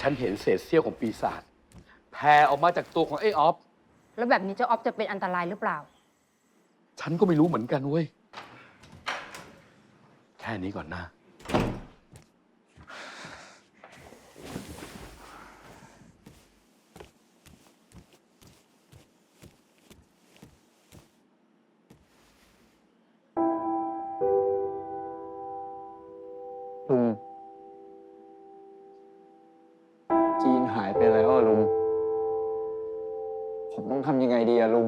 ฉันเห็นเศษเสี้ยวของปีศาจแผ่ออกมาจากตัวของไอ้ออฟ แล้วแบบนี้เจ้าออฟจะเป็นอันตรายหรือเปล่า ฉันก็ไม่รู้เหมือนกันเว้ย แค่นี้ก่อนนะ ลุง หายไปแล้วอะลุง ผมต้องทำยังไงดีอะลุง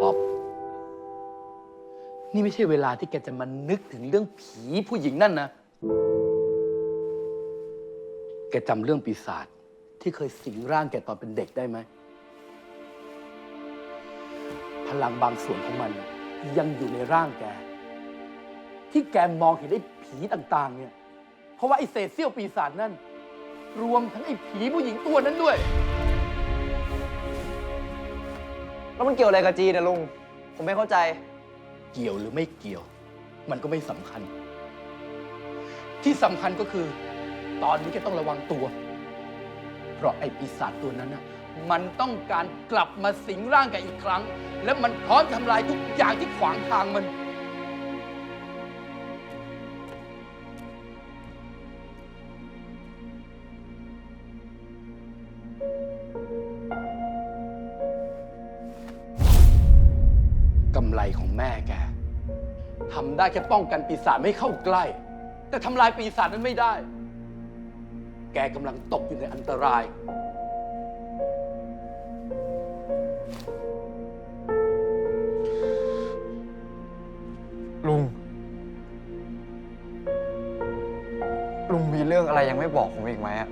ป๊อปนี่ไม่ใช่เวลาที่แกจะมานึกถึงเรื่องผีผู้หญิงนั่นนะ แกจำเรื่องปีศาจที่เคยสิงร่างแกตอนเป็นเด็กได้ไหม พลังบางส่วนของมัน ยังอยู่ในร่างแก ที่แกมองเห็นไอ้ผีต่าง ๆ เนี่ย เพราะว่าไอ้เศษเสี้ยวปีศาจนั่น รวมทั้งไอ้ผีผู้หญิงตัวนั้นด้วย แล้วมันเกี่ยวอะไรกับจีนอะลุง ผมไม่เข้าใจ เกี่ยวหรือไม่เกี่ยว มันก็ไม่สำคัญ ที่สำคัญก็คือ ตอนนี้แกต้องระวังตัว เพราะไอ้ปีศาจตัวนั้นน่ะมันต้องการกลับมาสิงร่างแกอีกครั้ง และมันพร้อมทำลายทุกอย่างที่ขวางทางมันำไรของแม่แกทำได้แค่ป้องกันปีศาจไม่เข้าใกล้ แต่ทำลายปีศาจนั้นไม่ได้ แกกำลังตกอยู่ในอันตราย ลุง ลุงมีเรื่องอะไรยังไม่บอกผมอีกไหมอะ